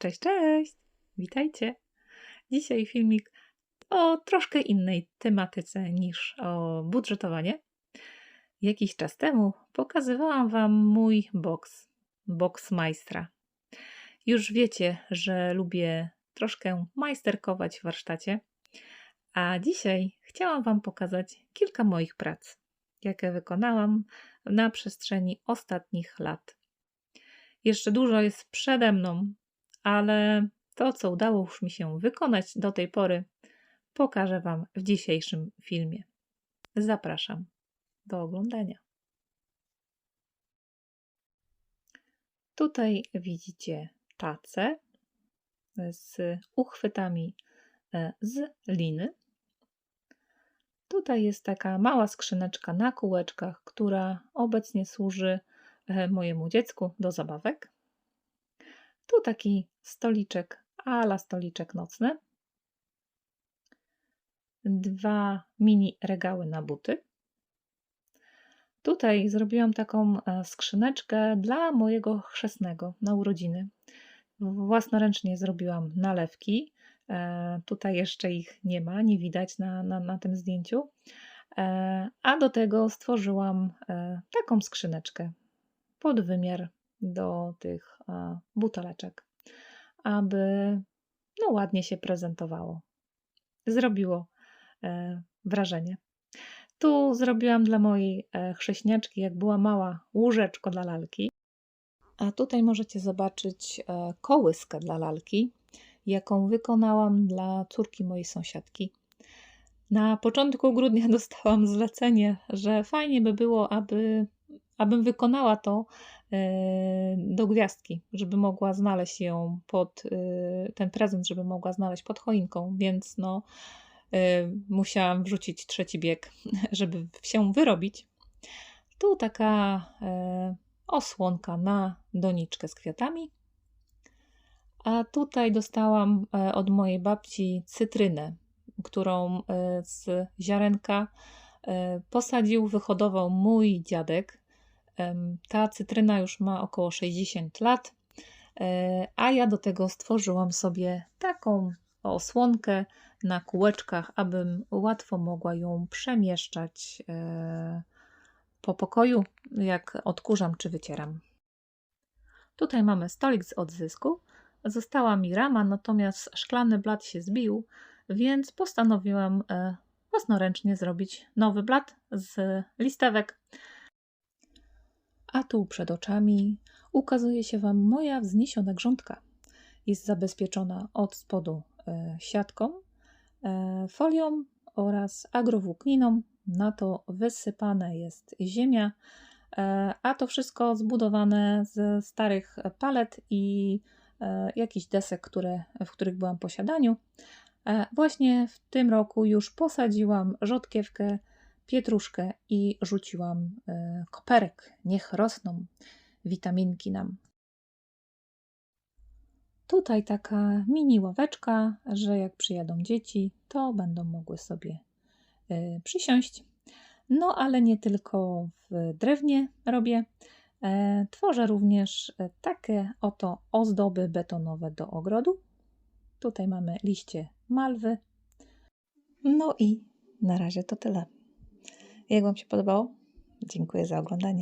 Cześć, cześć! Witajcie! Dzisiaj filmik o troszkę innej tematyce niż o budżetowanie. Jakiś czas temu pokazywałam Wam mój box, box majstra. Już wiecie, że lubię troszkę majsterkować w warsztacie, a dzisiaj chciałam Wam pokazać kilka moich prac, jakie wykonałam na przestrzeni ostatnich lat. Jeszcze dużo jest przede mną, ale to, co udało już mi się wykonać do tej pory, pokażę Wam w dzisiejszym filmie. Zapraszam do oglądania. Tutaj widzicie tacę z uchwytami e, z liny. Tutaj jest taka mała skrzyneczka na kółeczkach, która obecnie służy e, mojemu dziecku do zabawek. Tu taki stoliczek, ala stoliczek nocny. Dwa mini regały na buty. Tutaj zrobiłam taką e, skrzyneczkę dla mojego chrzestnego na urodziny. Własnoręcznie zrobiłam nalewki. E, tutaj jeszcze ich nie ma, nie widać na, na, na tym zdjęciu. E, a do tego stworzyłam taką skrzyneczkę pod wymiar do tych buteleczek, aby no, ładnie się prezentowało. Zrobiło e, wrażenie. Tu zrobiłam dla mojej e, chrześniaczki, jak była mała, łóżeczko dla lalki. A tutaj możecie zobaczyć e, kołyskę dla lalki, jaką wykonałam dla córki mojej sąsiadki. Na początku grudnia dostałam zlecenie, że fajnie by było, aby, abym wykonała to E, do gwiazdki, żeby mogła znaleźć ją pod e, ten prezent, żeby mogła znaleźć pod choinką, więc no e, musiałam wrzucić trzeci bieg, żeby się wyrobić. Tu taka osłonka na doniczkę z kwiatami. A tutaj dostałam od mojej babci cytrynę, którą z ziarenka posadził, wyhodował mój dziadek ta cytryna już ma około 60 lat, e, a ja do tego stworzyłam sobie taką osłonkę na kółeczkach, abym łatwo mogła ją przemieszczać e, po pokoju, jak odkurzam czy wycieram. Tutaj mamy stolik z odzysku. Została mi rama, natomiast szklany blat się zbił, więc postanowiłam e, własnoręcznie zrobić nowy blat z listewek a tu przed oczami ukazuje się Wam moja wzniesiona grządka. Jest zabezpieczona od spodu e, siatką, e, folią oraz agrowłókniną. Na to wysypane jest ziemia, e, a to wszystko zbudowane ze starych palet i jakichś desek, które, w których byłam w posiadaniu. Właśnie w tym roku już posadziłam rzodkiewkę pietruszkę i rzuciłam e, koperek. Niech rosną witaminki nam. Tutaj taka mini ławeczka, że jak przyjadą dzieci, to będą mogły sobie e, przysiąść. No ale nie tylko w drewnie robię. E, tworzę również takie oto ozdoby betonowe do ogrodu. Tutaj mamy liście malwy. No i na razie to tyle. Jak Wam się podobało? Dziękuję za oglądanie.